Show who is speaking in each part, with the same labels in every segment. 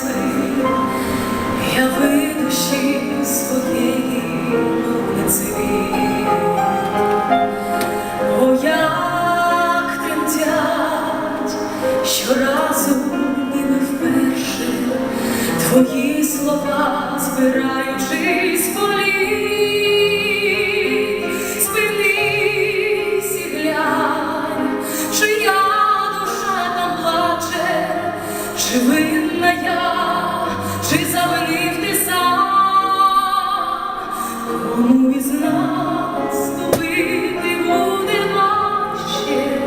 Speaker 1: сни, я видуші спокійно не цвіт. О, як тремтять щоразу ніби вперше твої слова збираючись полі, спинись і глянь, чи душа там плаче, чи ви. Із буде важче,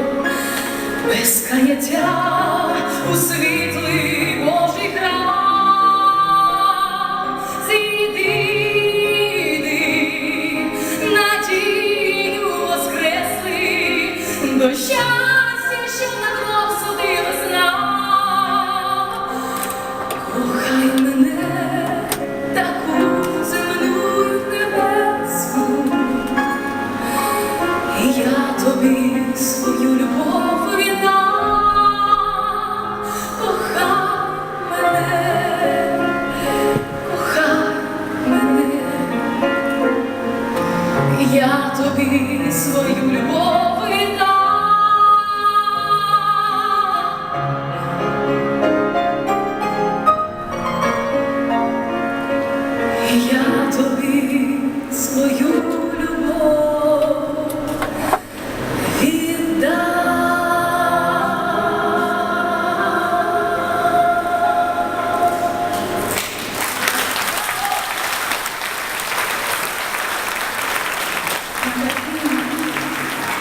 Speaker 1: без каяття у світлий Божий храм. Зійди, йди, надію воскресли, до щастя, що на кров. Кохай мене, я тобі свою любов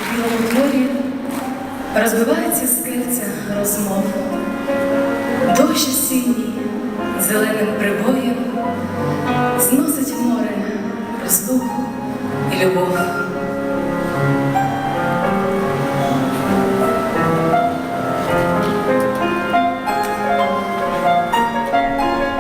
Speaker 1: В білому дворі розбивається скельця розмов. Дощ осінній зеленим прибоєм зносить в море розлуку і любов.